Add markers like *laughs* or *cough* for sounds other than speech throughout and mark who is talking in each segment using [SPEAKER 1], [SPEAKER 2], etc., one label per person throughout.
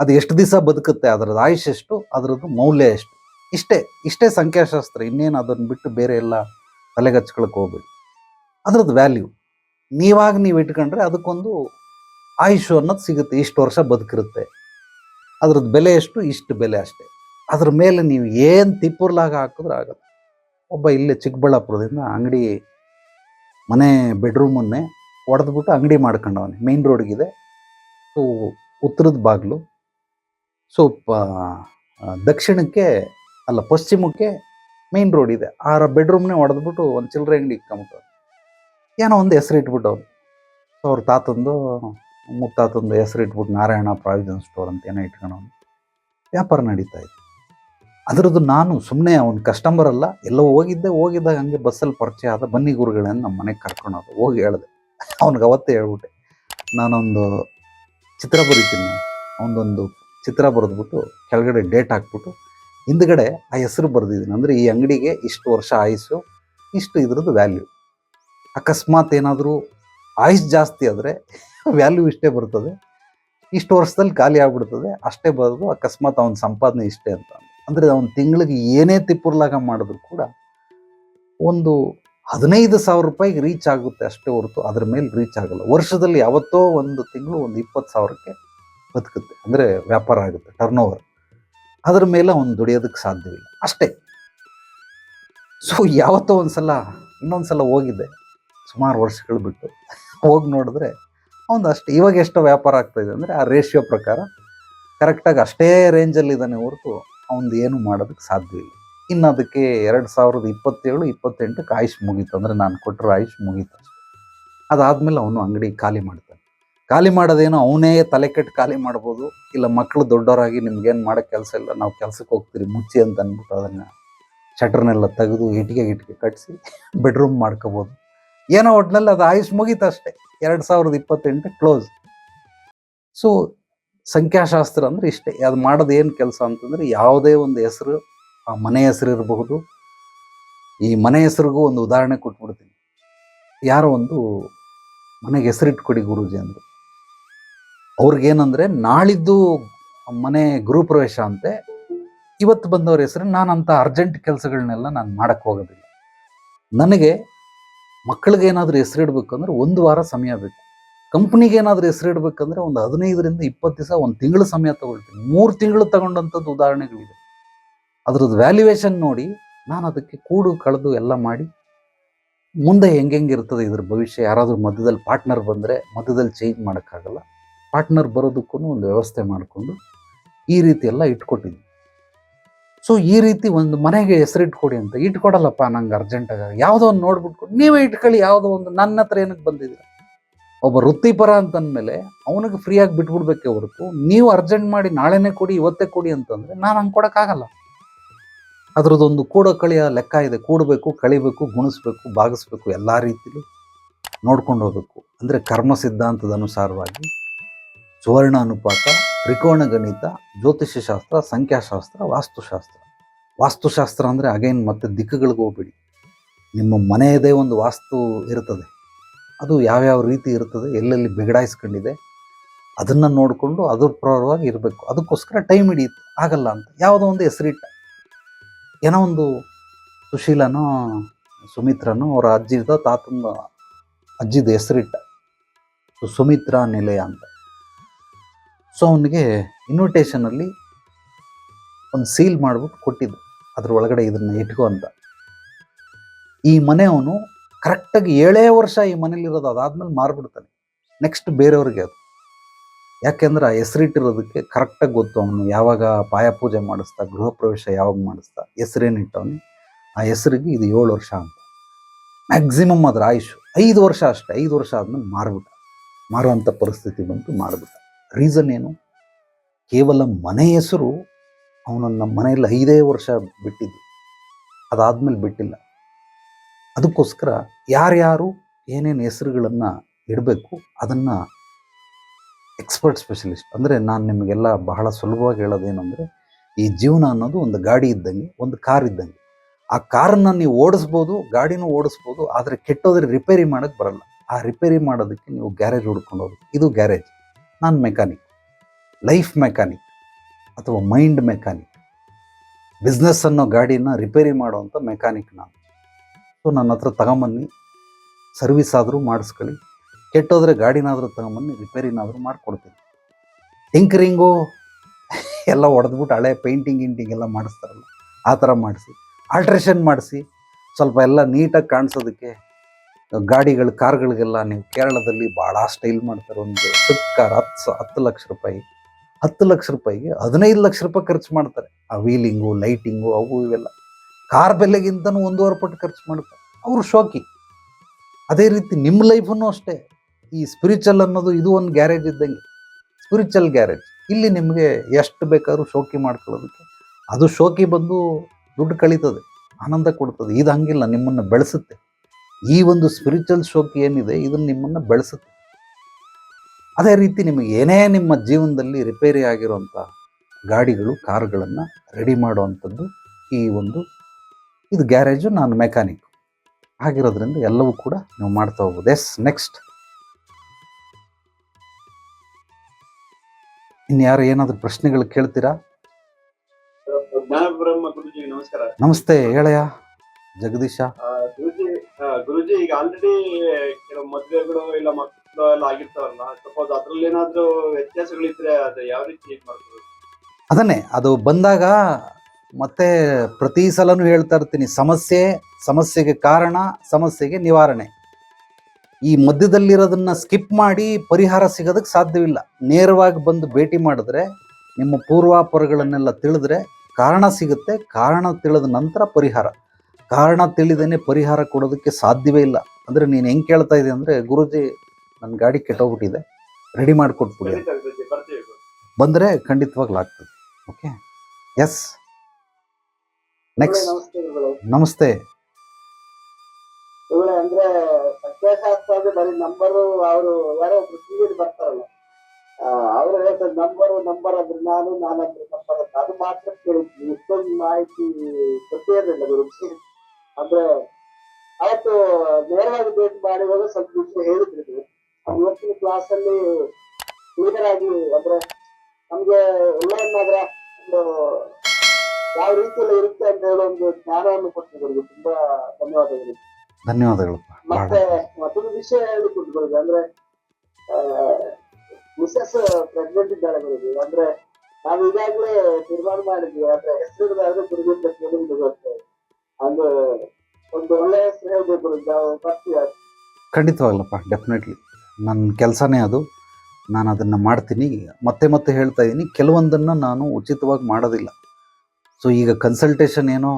[SPEAKER 1] ಅದು ಎಷ್ಟು ದಿವಸ ಬದುಕುತ್ತೆ, ಅದರದ್ದು ಆಯುಷ್ ಎಷ್ಟು, ಅದರದ್ದು ಮೌಲ್ಯ ಎಷ್ಟು? ಇಷ್ಟೇ ಇಷ್ಟೇ ಸಂಖ್ಯಾಶಾಸ್ತ್ರ, ಇನ್ನೇನು ಅದನ್ನು ಬಿಟ್ಟು ಬೇರೆ ಎಲ್ಲ ತಲೆಗಚ್ಕೊಳಕ್ಕೆ ಹೋಗ್ಬೇಡಿ. ಅದರದ್ದು ವ್ಯಾಲ್ಯೂ. ನೀವಾಗ ನೀವು ಇಟ್ಕೊಂಡ್ರೆ ಅದಕ್ಕೊಂದು ಆಯುಷು ಅನ್ನೋದು ಸಿಗುತ್ತೆ, ಇಷ್ಟು ವರ್ಷ ಬದುಕಿರುತ್ತೆ. ಅದ್ರದ್ದು ಬೆಲೆ ಎಷ್ಟು? ಇಷ್ಟು ಬೆಲೆ ಅಷ್ಟೇ. ಅದ್ರ ಮೇಲೆ ನೀವು ಏನು ತಿಪ್ಪುರ್ಲಾಗ ಹಾಕಿದ್ರೆ ಆಗಲ್ಲ. ಒಬ್ಬ ಇಲ್ಲೇ ಚಿಕ್ಕಬಳ್ಳಾಪುರದಿಂದ ಅಂಗಡಿ ಮನೆ ಬೆಡ್ರೂಮನ್ನೇ ಹೊಡೆದ್ಬಿಟ್ಟು ಅಂಗಡಿ ಮಾಡ್ಕೊಂಡವನೆ, ಮೇನ್ ರೋಡ್ಗಿದೆ. ಸೊ, ಉತ್ತರದ ಬಾಗಿಲು. ಸೊ ದಕ್ಷಿಣಕ್ಕೆ ಅಲ್ಲ, ಪಶ್ಚಿಮಕ್ಕೆ ಮೇನ್ ರೋಡ್ ಇದೆ. ಆರ ಬೆಡ್ರೂಮ್ನೇ ಹೊಡೆದ್ಬಿಟ್ಟು ಒಂದು ಚಿಲ್ಲರೆ ಅಂಗಡಿ ಇಟ್ಕೊಂಬಿಟ್ಟು ಏನೋ ಒಂದು ಹೆಸರು ಇಟ್ಬಿಟ್ಟು ಅವ್ರು ಸೊ, ಅವ್ರ ತಾತಂದು ಮುತ್ತಾತಂದು ಹೆಸರು ಇಟ್ಬಿಟ್ಟು ನಾರಾಯಣ ಪ್ರಾವಿಜನ್ ಸ್ಟೋರ್ ಅಂತ ಏನೋ ಇಟ್ಕೊಂಡವನು ವ್ಯಾಪಾರ ನಡೀತಾ ಇತ್ತು ಅದರದ್ದು ನಾನು ಸುಮ್ಮನೆ ಅವ್ನ ಕಸ್ಟಮರ್ ಅಲ್ಲ, ಎಲ್ಲೋ ಹೋಗಿದ್ದೆ, ಹೋಗಿದ್ದಾಗ ಹಂಗೆ ಬಸ್ಸಲ್ಲಿ ಪರಿಚಯ ಆದ ಬನ್ನಿ ಗುರುಗಳನ್ನ ನಮ್ಮ ಮನೆಗೆ ಕರ್ಕೊಂಡೋದು ಹೋಗಿ ಹೇಳಿದೆ. ಅವ್ನಿಗೆ ಅವತ್ತೇ ಹೇಳ್ಬಿಟ್ಟೆ. ನಾನೊಂದು ಚಿತ್ರ ಬರಿತೀನಿ ಅವನದೊಂದು ಚಿತ್ರ ಬರೆದ್ಬಿಟ್ಟು ಕೆಳಗಡೆ ಡೇಟ್ ಹಾಕ್ಬಿಟ್ಟು ಹಿಂದ್ಗಡೆ ಆ ಹೆಸರು ಬರೆದಿದ್ದೀನಿ. ಅಂದರೆ ಈ ಅಂಗಡಿಗೆ ಇಷ್ಟು ವರ್ಷ ಆಯುಸ್ಸು, ಇಷ್ಟು ಇದ್ರದ್ದು ವ್ಯಾಲ್ಯೂ ಅಕಸ್ಮಾತ್ ಏನಾದರೂ ಆಯುಸ್ ಜಾಸ್ತಿ ಆದರೆ ವ್ಯಾಲ್ಯೂ *laughs* ಇಷ್ಟೇ ಬರ್ತದೆ. ಇಷ್ಟು ವರ್ಷದಲ್ಲಿ ಖಾಲಿ ಆಗ್ಬಿಡ್ತದೆ, ಅಷ್ಟೇ ಬರೋದು ಅಕಸ್ಮಾತ್ ಅವನ ಸಂಪಾದನೆ ಇಷ್ಟೇ ಅಂತ. ಅಂದರೆ ಅವನ ತಿಂಗಳಿಗೆ ಏನೇ ತಿಪ್ಪುರ್ಲಾಗ ಮಾಡಿದ್ರು ಕೂಡ ಒಂದು ಹದಿನೈದು ಸಾವಿರ ರೂಪಾಯಿಗೆ ರೀಚ್ ಆಗುತ್ತೆ ಅಷ್ಟೇ ಹೊರತು. ಅದ್ರ ಮೇಲೆ ರೀಚ್ ಆಗಲ್ಲ. ವರ್ಷದಲ್ಲಿ ಯಾವತ್ತೋ ಒಂದು ತಿಂಗಳು, ಒಂದು ಇಪ್ಪತ್ತು ಸಾವಿರಕ್ಕೆ ಬದುಕುತ್ತೆ. ಅಂದರೆ ವ್ಯಾಪಾರ ಆಗುತ್ತೆ ಟರ್ನ್ ಓವರ್ ಅದ್ರ ಮೇಲೆ ಅವನು ದುಡಿಯೋದಕ್ಕೆ ಸಾಧ್ಯವಿಲ್ಲ. ಅಷ್ಟೇ. ಸೊ ಯಾವತ್ತೋ ಒಂದ್ಸಲ, ಇನ್ನೊಂದ್ಸಲ ಹೋಗಿದ್ದೆ ಸುಮಾರು ವರ್ಷಗಳು ಬಿಟ್ಟು. ಹೋಗಿ ನೋಡಿದ್ರೆ, ಅವನು ಅಷ್ಟೇ. ಇವಾಗ ಎಷ್ಟೋ ವ್ಯಾಪಾರ ಆಗ್ತಾಯಿದೆ ಅಂದರೆ, ಆ ರೇಷಿಯೋ ಪ್ರಕಾರ ಕರೆಕ್ಟಾಗಿ ಅಷ್ಟೇ ರೇಂಜಲ್ಲಿದ್ದಾನೆ ಹೊರತು ಅವನು ಏನು ಮಾಡೋದಕ್ಕೆ ಸಾಧ್ಯವಿಲ್ಲ ಇನ್ನು ಅದಕ್ಕೆ ಎರಡು ಸಾವಿರದ ಇಪ್ಪತ್ತೇಳು, ಇಪ್ಪತ್ತೆಂಟಕ್ಕೆ ಆಯುಷ್ ಮುಗೀತು. ಅಂದರೆ ನಾನು ಕೊಟ್ಟರೆ ಆಯುಷ್ ಮುಗೀತು ಅದಾದಮೇಲೆ ಅವನು ಅಂಗಡಿ ಖಾಲಿ ಮಾಡ್ತಾನೆ. ಖಾಲಿ ಮಾಡೋದೇನೋ ಅವನೇ ತಲೆ ಕೆಟ್ಟು ಖಾಲಿ ಮಾಡ್ಬೋದು. ಇಲ್ಲ ಮಕ್ಕಳು ದೊಡ್ಡವರಾಗಿ ನಿಮ್ಗೇನು ಮಾಡೋಕ್ಕೆ ಕೆಲಸ ಇಲ್ಲ, ನಾವು ಕೆಲಸಕ್ಕೆ ಹೋಗ್ತೀರಿ, ಮುಚ್ಚಿ ಅಂತ ಅಂದ್ಬಿಟ್ಟು ಅದನ್ನು ಶಟ್ರನ್ನೆಲ್ಲ ತೆಗೆದು ಇಟ್ಟಿಗೆ ಇಟ್ಟಿಗೆ ಕಟ್ಟಿಸಿ ಬೆಡ್ರೂಮ್ ಮಾಡ್ಕೋಬೋದು. ಏನೋ ಒಟ್ಟಿನಲ್ಲಿ ಅದು ಆಯುಷ್ ಮುಗೀತು ಅಷ್ಟೇ. ಎರಡು ಸಾವಿರದ ಇಪ್ಪತ್ತೆಂಟು ಕ್ಲೋಸ್. ಸೊ ಸಂಖ್ಯಾಶಾಸ್ತ್ರ ಅಂದರೆ ಇಷ್ಟೇ. ಅದು ಮಾಡೋದು ಏನು ಕೆಲಸ ಅಂತಂದರೆ ಯಾವುದೇ ಒಂದು ಹೆಸರು ಆ ಮನೆ ಹೆಸರು ಇರಬಹುದು. ಈ ಮನೆ ಹೆಸರಿಗೂ ಒಂದು ಉದಾಹರಣೆ ಕೊಟ್ಬಿಡ್ತೀನಿ. ಯಾರೋ ಒಂದು ಮನೆಗೆ ಹೆಸರಿಟ್ಕೊಡಿ ಗುರೂಜಿ ಅಂದರು. ಅವ್ರಿಗೇನಂದ್ರೆ, ನಾಳಿದ್ದು ಮನೆ ಗೃಹಪ್ರವೇಶ ಅಂತೆ, ಇವತ್ತು ಬಂದವ್ರ ಹೆಸರು ನಾನು ಅಂತ ಅರ್ಜೆಂಟ್ ಕೆಲಸಗಳನ್ನೆಲ್ಲ ನಾನು ಮಾಡಕ್ಕೆ ಹೋಗೋದಿಲ್ಲ. ನನಗೆ ಮಕ್ಕಳಿಗೆ ಏನಾದರೂ ಹೆಸರಿಡ್ಬೇಕು ಅಂದ್ರೆ ಒಂದು ವಾರ ಸಮಯ ಬೇಕು. ಕಂಪ್ನಿಗೆ ಏನಾದರೂ ಹೆಸರಿಡ್ಬೇಕಂದ್ರೆ ಒಂದು ಹದಿನೈದರಿಂದ ಇಪ್ಪತ್ತು ದಿವಸ, ಒಂದು ತಿಂಗಳು ಸಮಯ ತಗೊಳ್ತೀನಿ. ಮೂರು ತಿಂಗಳು ತಗೊಂಡಂಥದ್ದು ಉದಾಹರಣೆಗಳಿದೆ. ಅದ್ರದ್ದು ವ್ಯಾಲ್ಯೂಯೇಷನ್ ನೋಡಿ, ನಾನು ಅದಕ್ಕೆ ಕೂಡು, ಕಳೆದು ಎಲ್ಲ ಮಾಡಿ, ಮುಂದೆ ಹೆಂಗೆಂಗಿರ್ತದೆ ಇದ್ರ ಭವಿಷ್ಯ, ಯಾರಾದರೂ ಮಧ್ಯದಲ್ಲಿ ಪಾರ್ಟ್ನರ್ ಬಂದರೆ ಮಧ್ಯದಲ್ಲಿ ಚೇಂಜ್ ಮಾಡೋಕ್ಕಾಗಲ್ಲ. ಪಾರ್ಟ್ನರ್ ಬರೋದಕ್ಕೂ ಒಂದು ವ್ಯವಸ್ಥೆ ಮಾಡಿಕೊಂಡು ಈ ರೀತಿ ಎಲ್ಲ ಇಟ್ಕೊಟ್ಟಿದ್ದೀನಿ ಸೊ ಈ ರೀತಿ ಒಂದು ಮನೆಗೆ ಹೆಸರಿಟ್ಕೊಡಿ ಅಂತ ಇಟ್ಕೊಡಲ್ಲಪ್ಪ ನಂಗೆ ಅರ್ಜೆಂಟಾಗ ಯಾವುದೋ ಒಂದು ನೋಡ್ಬಿಟ್ಕೊಂಡು. ನೀವೇ ಇಟ್ಕೊಳ್ಳಿ, ಯಾವುದೋ ಒಂದು ನನ್ನ ಹತ್ರ ಏನಕ್ಕೆ ಬಂದಿದ್ದೀರ? ಒಬ್ಬ ವೃತ್ತಿಪರ ಅಂತಂದಮೇಲೆ ಅವನಿಗೆ ಫ್ರೀಯಾಗಿ ಬಿಟ್ಬಿಡ್ಬೇಕೆ ಹೊರತು ನೀವು ಅರ್ಜೆಂಟ್ ಮಾಡಿ ನಾಳೆನೇ ಕೊಡಿ, ಇವತ್ತೇ ಕೊಡಿ ಅಂತಂದರೆ ನಾನು ಹಂಗೆ ಕೊಡೋಕ್ಕಾಗಲ್ಲ. ಅದ್ರದ್ದೊಂದು ಕೂಡ ಕಳಿಯ ಲೆಕ್ಕ ಇದೆ. ಕೂಡಬೇಕು, ಕಳಿಬೇಕು, ಗುಣಿಸ್ಬೇಕು, ಭಾಗಿಸ್ಬೇಕು, ಎಲ್ಲ ರೀತಿಲೂ ನೋಡ್ಕೊಂಡು ಹೋಗಬೇಕು. ಅಂದರೆ ಕರ್ಮ ಸಿದ್ಧಾಂತದ ಅನುಸಾರವಾಗಿ ಸುವರ್ಣ ಅನುಪಾತ ತ್ರಿಕೋಣ ಗಣಿತ ಜ್ಯೋತಿಷ್ಯ ಶಾಸ್ತ್ರ ಸಂಖ್ಯಾಶಾಸ್ತ್ರ, ವಾಸ್ತುಶಾಸ್ತ್ರ. ವಾಸ್ತುಶಾಸ್ತ್ರ ಅಂದರೆ ಅಗೈನ್ ಮತ್ತೆ ದಿಕ್ಕುಗಳಿಗೆ ಹೋಗ್ಬಿಡಿ. ನಿಮ್ಮ ಮನೆಯದೇ ಒಂದು ವಾಸ್ತು ಇರುತ್ತದೆ. ಅದು ಯಾವ್ಯಾವ ರೀತಿ ಇರ್ತದೆ ಎಲ್ಲೆಲ್ಲಿ ಬಿಗಡಾಯಿಸ್ಕೊಂಡಿದೆ, ಅದನ್ನು ನೋಡಿಕೊಂಡು ಅದ್ರ ಪ್ರಕಾರವಾಗಿ ಇರಬೇಕು. ಅದಕ್ಕೋಸ್ಕರ ಟೈಮ್ ಹಿಡಿಯುತ್ತೆ. ಆಗಲ್ಲ ಅಂತ. ಯಾವುದೋ ಒಂದು ಹೆಸರಿಟ್ಟ ಏನೋ ಒಂದು ಸುಶೀಲನೋ, ಸುಮಿತ್ರನೋ, ಅವರ ಅಜ್ಜಿದ ತಾತನ ಅಜ್ಜಿದ ಹೆಸರಿಟ್ಟ ಸುಮಿತ್ರಾ ನಿಲಯ ಅಂತ. ಸೊ ಅವನಿಗೆ ಇನ್ವಿಟೇಷನಲ್ಲಿ ಒಂದು ಸೀಲ್ ಮಾಡಿಬಿಟ್ಟು ಕೊಟ್ಟಿದ್ದು. ಅದ್ರ ಒಳಗಡೆ ಇದನ್ನು ಇಟ್ಕೋ ಅಂತ. ಈ ಮನೆ ಅವನು ಕರೆಕ್ಟಾಗಿ ಏಳೇ ವರ್ಷ ಈ ಮನೇಲಿರೋದು ಅದಾದ್ಮೇಲೆ ಮಾರ್ಬಿಡ್ತಾನೆ. ನೆಕ್ಸ್ಟ್ ಬೇರೆಯವ್ರಿಗೆ ಅದು. ಯಾಕೆಂದ್ರೆ ಆ ಹೆಸರಿಟ್ಟಿರೋದಕ್ಕೆ ಕರೆಕ್ಟಾಗಿ ಗೊತ್ತು ಅವನು ಯಾವಾಗ ಪಾಯ ಪೂಜೆ ಮಾಡಿಸ್ತಾ, ಗೃಹ ಪ್ರವೇಶ ಯಾವಾಗ ಮಾಡಿಸ್ತಾ ಹೆಸರೇನಿಟ್ಟವನು ಆ ಹೆಸರಿಗೆ ಇದು ಏಳು ವರ್ಷ ಅಂತ. ಮ್ಯಾಕ್ಸಿಮಮ್ ಅದರ ಆಯುಷು ಐದು ವರ್ಷ ಅಷ್ಟೇ, ಐದು ವರ್ಷ ಆದಮೇಲೆ ಮಾರ್ಬಿಟ್ಟ. ಮಾರುವಂಥ ಪರಿಸ್ಥಿತಿ ಬಂತು, ಮಾರ್ಬಿಟ್ಟ. ರೀಸನ್ ಏನು? ಕೇವಲ ಮನೆ ಹೆಸರು ಅವನನ್ನ ಮನೆಯಲ್ಲಿ ಐದೇ ವರ್ಷ ಬಿಟ್ಟಿದ್ದು. ಅದಾದ್ಮೇಲೆ ಬಿಟ್ಟಿಲ್ಲ. ಅದಕ್ಕೋಸ್ಕರ ಯಾರ್ಯಾರು ಏನೇನು ಹೆಸರುಗಳನ್ನು ಇಡಬೇಕು ಅದನ್ನು ಎಕ್ಸ್ಪರ್ಟ್ ಸ್ಪೆಷಲಿಸ್ಟ್ ಅಂದರೆ ನಾನು ನಿಮಗೆಲ್ಲ ಬಹಳ ಸುಲಭವಾಗಿ ಹೇಳೋದೇನೆಂದರೆ ಈ ಜೀವನ ಅನ್ನೋದು ಒಂದು ಗಾಡಿ ಇದ್ದಂಗೆ, ಒಂದು ಕಾರ್ ಇದ್ದಂಗೆ. ಆ ಕಾರನ್ನು ನೀವು ಓಡಿಸ್ಬೋದು, ಗಾಡಿನೂ ಓಡಿಸ್ಬೋದು, ಆದರೆ ಕೆಟ್ಟೋದ್ರೆ ರಿಪೇರಿ ಮಾಡೋಕ್ಕೆ ಬರಲ್ಲ. ಆ ರಿಪೇರಿ ಮಾಡೋದಕ್ಕೆ ನೀವು ಗ್ಯಾರೇಜ್ ಹುಡ್ಕೊಂಡು ಹೋಗ್ಬೇಕು. ಇದು ಗ್ಯಾರೇಜ್ ನಾನು ಮೆಕ್ಯಾನಿಕ್ ಲೈಫ್ ಮೆಕ್ಯಾನಿಕ್ ಅಥವಾ ಮೈಂಡ್ ಮೆಕ್ಯಾನಿಕ್ ಬಿಸ್ನೆಸ್ ಅನ್ನೋ ಗಾಡಿನ ರಿಪೇರಿ ಮಾಡುವಂಥ ಮೆಕ್ಯಾನಿಕ್ ನಾನು. ಸೊ ನನ್ನ ಹತ್ರ ತಗೊಂಬನ್ನಿ ಸರ್ವಿಸ್ ಆದರೂ ಮಾಡಿಸ್ಕೊಳ್ಳಿ, ಕೆಟ್ಟೋದ್ರೆ ಗಾಡಿನಾದರೂ ತಗೊಂಬನ್ನಿ ರಿಪೇರಿನಾದರೂ ಮಾಡಿಕೊಡ್ತೀನಿ. ಟಿಂಕರಿಂಗು ಎಲ್ಲ ಹೊಡೆದ್ಬಿಟ್ಟು ಹಳೆ ಪೇಂಟಿಂಗ್ ಗಿಂಟಿಂಗ್ ಎಲ್ಲ ಮಾಡಿಸ್ತಾರಲ್ಲ, ಆ ಥರ ಮಾಡಿಸಿ. ಆಲ್ಟ್ರೇಷನ್ ಮಾಡಿಸಿ, ಸ್ವಲ್ಪ ಎಲ್ಲ ನೀಟಾಗಿ ಕಾಣಿಸೋದಕ್ಕೆ ಗಾಡಿಗಳು, ಕಾರ್ಗಳಿಗೆಲ್ಲ ನೀವು ಕೇರಳದಲ್ಲಿ ಭಾಳ ಸ್ಟೈಲ್ ಮಾಡ್ತಾರೆ. ಒಂದು ಸ್ವಿಫ್ಟ್ ಕಾರ್ ಹತ್ತು ಹತ್ತು ಲಕ್ಷ ರೂಪಾಯಿ, ಹತ್ತು ಲಕ್ಷ ರೂಪಾಯಿಗೆ ಹದಿನೈದು ಲಕ್ಷ ರೂಪಾಯಿ ಖರ್ಚು ಮಾಡ್ತಾರೆ. ಆ ವೀಲಿಂಗು, ಲೈಟಿಂಗು ಅವು ಇವೆಲ್ಲ. ಕಾರ್ ಬೆಲೆಗಿಂತನೂ ಒಂದೂವರೆ ಪಟ್ಟು ಖರ್ಚು ಮಾಡ್ತಾರೆ. ಅವರು ಶೋಕಿ. ಅದೇ ರೀತಿ ನಿಮ್ಮ ಲೈಫನ್ನು ಅಷ್ಟೇ. ಈ ಸ್ಪಿರಿಚುವಲ್ ಅನ್ನೋದು ಇದು ಒಂದು ಗ್ಯಾರೇಜ್ ಇದ್ದಂಗೆ. Spiritual garage. ಇಲ್ಲಿ ನಿಮಗೆ ಎಷ್ಟು ಬೇಕಾದ್ರೂ ಶೋಕಿ ಮಾಡ್ಕೊಳ್ಳೋದಕ್ಕೆ ಅದು ಶೋಕಿ ಬಂದು ದುಡ್ಡು ಕಳೀತದೆ. ಆನಂದ ಕೊಡ್ತದೆ. ಇದು ಹಂಗಿಲ್ಲ. ನಿಮ್ಮನ್ನು ಬೆಳೆಸುತ್ತೆ. ಈ ಒಂದು ಸ್ಪಿರಿಚುವಲ್ ಶೋಕ್ ಏನಿದೆ ಇದನ್ನು ನಿಮ್ಮನ್ನು ಬೆಳೆಸುತ್ತೆ. ಅದೇ ರೀತಿ ನಿಮಗೆ ಏನೇ ನಿಮ್ಮ ಜೀವನದಲ್ಲಿ ರಿಪೇರಿ ಆಗಿರುವಂಥ ಗಾಡಿಗಳು ಕಾರುಗಳನ್ನು ರೆಡಿ ಮಾಡುವಂಥದ್ದು ಈ ಒಂದು ಇದು ಗ್ಯಾರೇಜು ನಾನು ಮೆಕ್ಯಾನಿಕ್ ಆಗಿರೋದ್ರಿಂದ ಎಲ್ಲವೂ ಕೂಡ ನೀವು ಮಾಡ್ತಾ ಹೋಗ್ಬೋದು. ಎಸ್ ನೆಕ್ಸ್ಟ್ ಇನ್ಯಾರು ಏನಾದರೂ ಪ್ರಶ್ನೆಗಳು ಕೇಳ್ತೀರಾ? ನಮಸ್ತೆ ಹೇಳಯ್ಯ. ಜಗದೀಶ?
[SPEAKER 2] ಗುರುಜಿ ಗುರುಜಿ ಈಗ ಆಲ್ರೆಡಿ ಕೆಲವು ಮದ್ವೆಗಳು ಇಲ್ಲ ಮಕ್ಕಳು ಎಲ್ಲ ಆಗಿರ್ತಾವಲ್ಲ ಸಪೋಸ್ ಅದ್ರಲ್ಲಿ ಏನಾದ್ರೂ ವ್ಯತ್ಯಾಸಗಳಿದ್ರೆ ಅದು ಯಾವ ರೀತಿ ಇದು ಮಾಡ್ಬೋದು?
[SPEAKER 1] ಅದನ್ನೇ ಅದು ಬಂದಾಗ ಮತ್ತೆ ಪ್ರತಿ ಸಲನೂ ಹೇಳ್ತಾ ಇರ್ತೀನಿ ಸಮಸ್ಯೆ ಸಮಸ್ಯೆಗೆ ಕಾರಣ ಸಮಸ್ಯೆಗೆ ನಿವಾರಣೆ. ಈ ಮಧ್ಯದಲ್ಲಿರೋದನ್ನ ಸ್ಕಿಪ್ ಮಾಡಿ ಪರಿಹಾರ ಸಿಗೋದಕ್ಕೆ ಸಾಧ್ಯವಿಲ್ಲ. ನೇರವಾಗಿ ಬಂದು ಭೇಟಿ ಮಾಡಿದ್ರೆ ನಿಮ್ಮ ಪೂರ್ವಾಪರಗಳನ್ನೆಲ್ಲ ತಿಳಿದ್ರೆ ಕಾರಣ ಸಿಗುತ್ತೆ ಕಾರಣ ತಿಳಿದ ನಂತರ ಪರಿಹಾರ. ಕಾರಣ ತಿಳಿದೇನೆ ಪರಿಹಾರ ಕೊಡೋದಕ್ಕೆ ಸಾಧ್ಯವೇ ಇಲ್ಲ. ಅಂದರೆ ನೀನು ಹೆಂಗೆ ಕೇಳ್ತಾ ಇದೆ ಅಂದರೆ, ಗುರುಜಿ ನನ್ನ ಗಾಡಿ ಕೆಟ್ಟೋಗ್ಬಿಟ್ಟಿದೆ ರೆಡಿ ಮಾಡಿಕೊಟ್ಬಿಡಿ ಬಂದರೆ ಖಂಡಿತವಾಗ್ಲೂ ಆಗ್ತದೆ ಓಕೆ ಎಸ್ ನೆಕ್ಸ್ಟ್
[SPEAKER 2] ನಮಸ್ತೆ. ಅಂದ್ರೆ ಸಂಖ್ಯಾಶಾಸ್ತ್ರ ನಂಬರು ಅವರು ಯಾರೋ ಒಬ್ರು ಬರ್ತಾರಲ್ಲ ಅವರು ಹೇಳ್ತಾರೆ ನಂಬರ್ ನಂಬರ್ ಅಂದ್ರೆ ನಾನು, ನಾನಂದ್ರೆ ನಂಬರ್ ಅದು ಮಾತ್ರ ಕೇಳಿದ್ವಿ. ಇಷ್ಟೊಂದು ಮಾಹಿತಿ ಗೊತ್ತೇ ಇರಲಿಲ್ಲ ಗುರುಜಿ. ಅಂದ್ರೆ ಅವತ್ತು ನೇರವಾಗಿ ಭೇಟಿ ಮಾಡಿದಾಗ ಸ್ವಲ್ಪ ವಿಷಯ ಹೇಳಿದ್ರು. ಇವತ್ತಿನ ಕ್ಲಾಸ್ ಅಲ್ಲಿ ಕ್ಲಿಯರ್ ಆಗಿ ಅಂದ್ರೆ ನಮ್ಗೆ ಎಲ್ಲವನ್ನಾದ್ರ ಒಂದು ಯಾವ ರೀತಿಯಲ್ಲಿ ಇರುತ್ತೆ ಅಂತ ಹೇಳೋ ಒಂದು ಜ್ಞಾನವನ್ನು ಕೊಟ್ಟಿದ್ರು ತುಂಬಾ ಧನ್ಯವಾದಗಳು.
[SPEAKER 1] ಧನ್ಯವಾದಗಳು.
[SPEAKER 2] ಮತ್ತೆ ಮತ್ತೊಂದು ವಿಷಯ ಗುರುಗಳಿಗೆ ಅಂದ್ರೆ ಮಿಸಸ್ ಪ್ರೆಗ್ನೆಂಟ್ ಇದ್ದಾಳೆ ಗುರುಜಿ ಅಂದ್ರೆ ನಾವು ಈಗಾಗಲೇ ತೀರ್ಮಾನ ಮಾಡಿದ್ವಿ. ಅಂದ್ರೆ ಹೆಸರಿಡದಾದ್ರೆ ಗುರುಜಿ ಪ್ರತಿಯೊಂದು ಗೊತ್ತೆ.
[SPEAKER 1] ಖಂಡಿತವಾಗ್ಲಪ್ಪ ಡೆಫಿನೆಟ್ಲಿ ನನ್ನ ಕೆಲಸನೇ ಅದು. ನಾನು ಅದನ್ನು ಮಾಡ್ತೀನಿ. ಮತ್ತೆ ಮತ್ತೆ ಹೇಳ್ತಾ ಇದ್ದೀನಿ ಕೆಲವೊಂದನ್ನು ನಾನು ಉಚಿತವಾಗಿ ಮಾಡೋದಿಲ್ಲ. ಸೊ ಈಗ ಕನ್ಸಲ್ಟೇಷನ್ ಏನೋ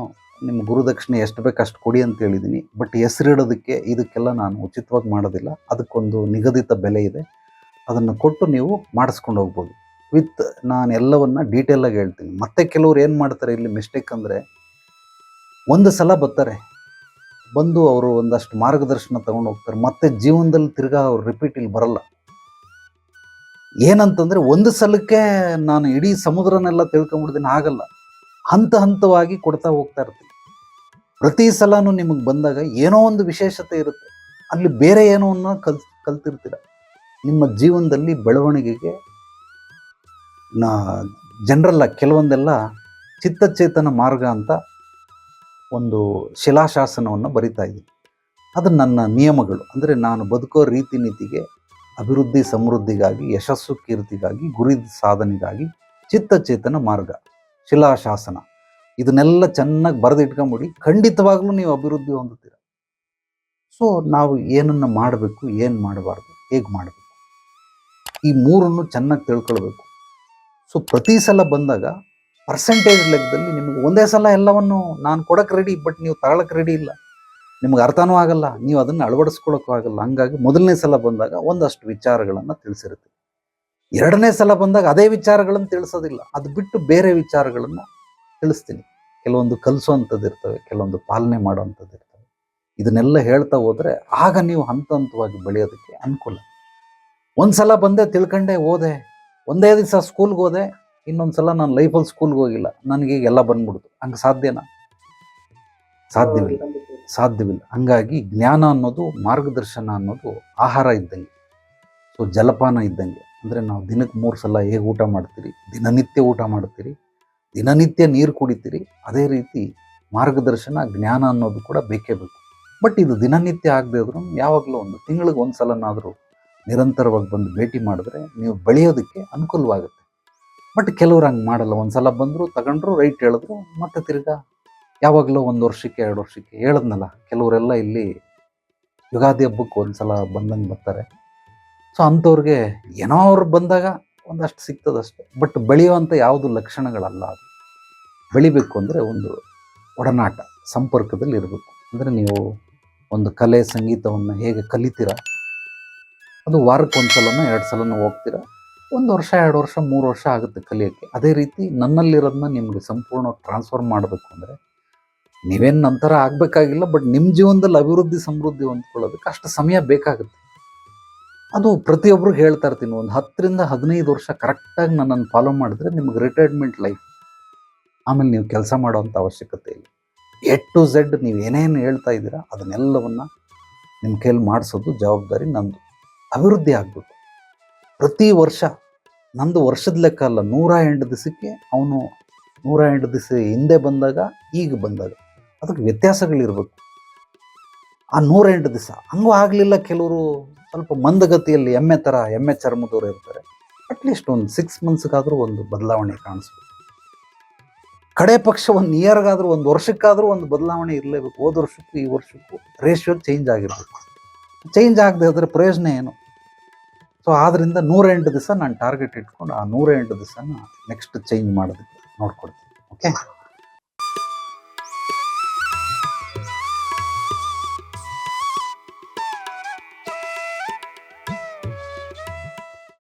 [SPEAKER 1] ನಿಮ್ಮ ಗುರುದಕ್ಷಿಣೆ ಎಷ್ಟು ಬೇಕು ಅಷ್ಟು ಕೊಡಿ ಅಂತ ಹೇಳಿದ್ದೀನಿ ಬಟ್ ಹೆಸರಿಡೋದಕ್ಕೆ ಇದಕ್ಕೆಲ್ಲ ನಾನು ಉಚಿತವಾಗಿ ಮಾಡೋದಿಲ್ಲ. ಅದಕ್ಕೊಂದು ನಿಗದಿತ ಬೆಲೆ ಇದೆ. ಅದನ್ನು ಕೊಟ್ಟು ನೀವು ಮಾಡಿಸ್ಕೊಂಡು ಹೋಗ್ಬೋದು. ವಿತ್ ನಾನು ಎಲ್ಲವನ್ನು ಡೀಟೇಲಾಗಿ ಹೇಳ್ತೀನಿ. ಮತ್ತೆ ಕೆಲವ್ರು ಏನು ಮಾಡ್ತಾರೆ, ಇಲ್ಲಿ ಮಿಸ್ಟೇಕ್ ಅಂದರೆ ಒಂದು ಸಲ ಬರ್ತಾರೆ, ಬಂದು ಅವರು ಒಂದಷ್ಟು ಮಾರ್ಗದರ್ಶನ ತಗೊಂಡು ಹೋಗ್ತಾರೆ. ಮತ್ತೆ ಜೀವನದಲ್ಲಿ ತಿರ್ಗಾ ಅವ್ರು ರಿಪೀಟ್ ಇಲ್ಲಿ ಬರಲ್ಲ. ಏನಂತಂದ್ರೆ ಒಂದು ಸಲಕ್ಕೆ ನಾನು ಇಡೀ ಸಮುದ್ರನೆಲ್ಲ ತಿಳ್ಕೊಂಬಿಡ್ತೀನಿ, ಆಗಲ್ಲ. ಹಂತ ಹಂತವಾಗಿ ಕೊಡ್ತಾ ಹೋಗ್ತಾ ಇರ್ತೀನಿ. ಪ್ರತಿ ಸಲನೂ ನಿಮಗೆ ಬಂದಾಗ ಏನೋ ಒಂದು ವಿಶೇಷತೆ ಇರುತ್ತೆ. ಅಲ್ಲಿ ಬೇರೆ ಏನೋ ಅನ್ನ ಕಲ್, ಕಲ್ತಿರ್ತೀರ. ನಿಮ್ಮ ಜೀವನದಲ್ಲಿ ಬೆಳವಣಿಗೆಗೆ ನಾ, ಜನರಲ್ಲ, ಕೆಲವೊಂದೆಲ್ಲ ಚಿತ್ತಚೇತನ ಮಾರ್ಗ ಅಂತ ಒಂದು ಶಿಲಾಶಾಸನವನ್ನು ಬರಿತಾ ಇದ್ದೀನಿ. ಅದು ನನ್ನ ನಿಯಮಗಳು. ಅಂದರೆ ನಾನು ಬದುಕೋ ರೀತಿ ನೀತಿಗೆ ಅಭಿವೃದ್ಧಿ ಸಮೃದ್ಧಿಗಾಗಿ, ಯಶಸ್ಸು ಕೀರ್ತಿಗಾಗಿ, ಗುರಿ ಸಾಧನೆಗಾಗಿ ಚಿತ್ತಚೇತನ ಮಾರ್ಗ, ಶಿಲಾಶಾಸನ. ಇದನ್ನೆಲ್ಲ ಚೆನ್ನಾಗಿ ಬರೆದಿಟ್ಕೊಂಬಿಡಿ. ಖಂಡಿತವಾಗ್ಲೂ ನೀವು ಅಭಿವೃದ್ಧಿ ಹೊಂದುತ್ತೀರ. ಸೊ ನಾವು ಏನನ್ನು ಮಾಡಬೇಕು, ಏನು ಮಾಡಬಾರ್ದು, ಹೇಗೆ ಮಾಡಬೇಕು? ಈ ಮೂರನ್ನು ಚೆನ್ನಾಗಿ ತಿಳ್ಕೊಳ್ಬೇಕು. ಸೊ ಪ್ರತಿ ಸಲ ಬಂದಾಗ ಪರ್ಸೆಂಟೇಜ್ ಲೆಕ್ಕದಲ್ಲಿ ನಿಮಗೆ ಒಂದೇ ಸಲ ಎಲ್ಲವನ್ನು ನಾನು ಕೊಡಕ್ಕೆ ರೆಡಿ ಬಟ್ ನೀವು ತಗೊಳಕ್ಕೆ ರೆಡಿ ಇಲ್ಲ. ನಿಮ್ಗೆ ಅರ್ಥನೂ ಆಗಲ್ಲ, ನೀವು ಅದನ್ನು ಅಳವಡಿಸ್ಕೊಳ್ಳೋಕ್ಕೂ ಆಗಲ್ಲ. ಹಂಗಾಗಿ ಮೊದಲನೇ ಸಲ ಬಂದಾಗ ಒಂದಷ್ಟು ವಿಚಾರಗಳನ್ನು ತಿಳಿಸಿರುತ್ತೆ. ಎರಡನೇ ಸಲ ಬಂದಾಗ ಅದೇ ವಿಚಾರಗಳನ್ನು ತಿಳಿಸೋದಿಲ್ಲ. ಅದು ಬಿಟ್ಟು ಬೇರೆ ವಿಚಾರಗಳನ್ನು ತಿಳಿಸ್ತೀನಿ. ಕೆಲವೊಂದು ಕಲಿಸೋವಂಥದ್ದು ಇರ್ತವೆ, ಕೆಲವೊಂದು ಪಾಲನೆ ಮಾಡೋವಂಥದ್ದು ಇರ್ತವೆ. ಇದನ್ನೆಲ್ಲ ಹೇಳ್ತಾ ಹೋದರೆ ಆಗ ನೀವು ಹಂತ ಹಂತವಾಗಿ ಬೆಳೆಯೋದಕ್ಕೆ ಅನುಕೂಲ. ಒಂದು ಸಲ ಬಂದೆ ತಿಳ್ಕೊಂಡೆ ಹೋದೆ ಒಂದೇ ದಿವಸ ಸ್ಕೂಲ್ಗೆ ಹೋದೆ ಇನ್ನೊಂದು ಸಲ ನಾನು ಲೈಫಲ್ಲಿ ಸ್ಕೂಲ್ಗೆ ಹೋಗಿಲ್ಲ. ನನಗೆ ಎಲ್ಲ ಬಂದ್ಬಿಡ್ತು. ಹಂಗೆ ಸಾಧ್ಯನಾ? ಸಾಧ್ಯವಿಲ್ಲ. ಸಾಧ್ಯವಿಲ್ಲ. ಹಂಗಾಗಿ ಜ್ಞಾನ ಅನ್ನೋದು, ಮಾರ್ಗದರ್ಶನ ಅನ್ನೋದು ಆಹಾರ ಇದ್ದಂಗೆ. ಸೊ ಜಲಪಾನ ಇದ್ದಂಗೆ. ಅಂದರೆ ನಾವು ದಿನಕ್ಕೆ ಮೂರು ಸಲ ಹೇಗೆ ಊಟ ಮಾಡ್ತೀರಿ? ದಿನನಿತ್ಯ ಊಟ ಮಾಡ್ತೀರಿ? ದಿನನಿತ್ಯ ನೀರು ಕುಡಿತೀರಿ? ಅದೇ ರೀತಿ ಮಾರ್ಗದರ್ಶನ, ಜ್ಞಾನ ಅನ್ನೋದು ಕೂಡ ಬೇಕೇ ಬೇಕು. ಬಟ್ ಇದು ದಿನನಿತ್ಯ ಆಗದೆ ಇದ್ರೂ ಯಾವಾಗಲೂ ಒಂದು ತಿಂಗಳಿಗೆ ಒಂದು ಸಲನಾದರೂ ನಿರಂತರವಾಗಿ ಬಂದು ಭೇಟಿ ಮಾಡಿದ್ರೆ ನೀವು ಬೆಳೆಯೋದಕ್ಕೆ ಅನುಕೂಲವಾಗುತ್ತೆ. ಬಟ್ ಕೆಲವ್ರು ಹಂಗೆ ಮಾಡಲ್ಲ. ಒಂದು ಸಲ ಬಂದರು ತಗೊಂಡ್ರು ರೈಟ್ ಹೇಳಿದ್ರು, ಮತ್ತೆ ತಿರ್ಗಾ ಯಾವಾಗಲೂ ಒಂದು ವರ್ಷಕ್ಕೆ, ಎರಡು ವರ್ಷಕ್ಕೆ ಹೇಳಿದ್ನಲ್ಲ. ಕೆಲವರೆಲ್ಲ ಇಲ್ಲಿ ಯುಗಾದಿ ಹಬ್ಬಕ್ಕೆ ಒಂದು ಸಲ ಬಂದಂಗೆ ಬರ್ತಾರೆ. ಸೊ ಅಂಥವ್ರಿಗೆ ಏನೋ ಅವ್ರು ಬಂದಾಗ ಒಂದಷ್ಟು ಸಿಗ್ತದಷ್ಟೆ ಬಟ್ ಬೆಳೆಯುವಂಥ ಯಾವುದು ಲಕ್ಷಣಗಳಲ್ಲ ಅದು. ಬೆಳಿಬೇಕು ಅಂದರೆ ಒಂದು ಒಡನಾಟ, ಸಂಪರ್ಕದಲ್ಲಿ ಇರಬೇಕು. ಅಂದರೆ ನೀವು ಒಂದು ಕಲೆ, ಸಂಗೀತವನ್ನು ಹೇಗೆ ಕಲಿತೀರ, ಅದು ವಾರಕ್ಕೆ ಒಂದು ಸಲನೋ ಎರಡು ಸಲನೋ ಹೋಗ್ತೀರಾ? ಒಂದು ವರ್ಷ, ಎರಡು ವರ್ಷ, ಮೂರು ವರ್ಷ ಆಗುತ್ತೆ ಕಲಿಯೋಕ್ಕೆ. ಅದೇ ರೀತಿ ನನ್ನಲ್ಲಿರೋದನ್ನ ನಿಮಗೆ ಸಂಪೂರ್ಣ ಟ್ರಾನ್ಸ್ಫರ್ ಮಾಡಬೇಕು ಅಂದರೆ ನೀವೇನು ನಂತರ ಆಗಬೇಕಾಗಿಲ್ಲ ಬಟ್ ನಿಮ್ಮ ಜೀವನದಲ್ಲಿ ಅಭಿವೃದ್ಧಿ, ಸಮೃದ್ಧಿ ಹೊಂದ್ಕೊಳ್ಳೋದಕ್ಕೆ ಅಷ್ಟು ಸಮಯ ಬೇಕಾಗುತ್ತೆ. ಅದು ಪ್ರತಿಯೊಬ್ಬರಿಗೆ ಹೇಳ್ತಾ ಇರ್ತೀನಿ, ಒಂದು ಹತ್ತರಿಂದ ಹದಿನೈದು ವರ್ಷ ಕರೆಕ್ಟಾಗಿ ನನ್ನನ್ನು ಫಾಲೋ ಮಾಡಿದ್ರೆ ನಿಮಗೆ ರಿಟೈರ್ಮೆಂಟ್ ಲೈಫ್ ಆಮೇಲೆ ನೀವು ಕೆಲಸ ಮಾಡೋವಂಥ ಅವಶ್ಯಕತೆ ಇಲ್ಲ. ಎ ಟು ಝೆಡ್ ನೀವು ಏನೇನು ಹೇಳ್ತಾ ಇದ್ದೀರಾ ಅದನ್ನೆಲ್ಲವನ್ನು ನಿಮ್ಮ ಕೈಯಲ್ಲಿ ಮಾಡಿಸೋದು ಜವಾಬ್ದಾರಿ ನಂದು. ಅಭಿವೃದ್ಧಿ ಆಗಬೇಕು. ಪ್ರತಿ ವರ್ಷ ನಂದು ವರ್ಷದ ಲೆಕ್ಕ ಅಲ್ಲ, ನೂರ ಎಂಟು ದಿವಸಕ್ಕೆ ಅವನು ನೂರ ಎಂಟು ದಿವಸ ಹಿಂದೆ ಬಂದಾಗ, ಈಗ ಬಂದಾಗ. ಅದಕ್ಕೆ ವ್ಯತ್ಯಾಸಗಳಿರ್ಬೇಕು. ಆ ನೂರ ಎಂಟು ದಿವಸ ಹಂಗೂ ಆಗಲಿಲ್ಲ ಕೆಲವರು, ಸ್ವಲ್ಪ ಮಂದಗತಿಯಲ್ಲಿ ಎಮ್ಮೆ ಥರ, ಎಮ್ಮೆ ಚರ್ಮದವರು ಇರ್ತಾರೆ. ಅಟ್ಲೀಸ್ಟ್ ಒಂದು ಸಿಕ್ಸ್ ಮಂತ್ಸ್ಗಾದರೂ ಒಂದು ಬದಲಾವಣೆ ಕಾಣಿಸ್ಬೇಕು. ಕಡೆ ಪಕ್ಷ ಒಂದು ಇಯರ್ಗಾದರೂ ಒಂದು ವರ್ಷಕ್ಕಾದರೂ ಒಂದು ಬದಲಾವಣೆ ಇರಲೇಬೇಕು. ಹೋದ ವರ್ಷಕ್ಕೂ ಈ ವರ್ಷಕ್ಕೂ ರೇಷಿಯೋ ಚೇಂಜ್ ಆಗಿರಬೇಕು. ಚೇಂಜ್ ಆಗದೆ ಅದರ ಪ್ರಯೋಜನ ಏನು? ಸೊ ಆದ್ದರಿಂದ ನೂರ ಎಂಟು ದಿವಸ ನಾನು ಟಾರ್ಗೆಟ್ ಇಟ್ಕೊಂಡು, ಆ ನೂರ ಎಂಟು ದಿವಸನ ನೆಕ್ಸ್ಟ್ ಚೇಂಜ್ ಮಾಡೋದಕ್ಕೆ ನೋಡ್ಕೊಡ್ತೀನಿ. ಓಕೆ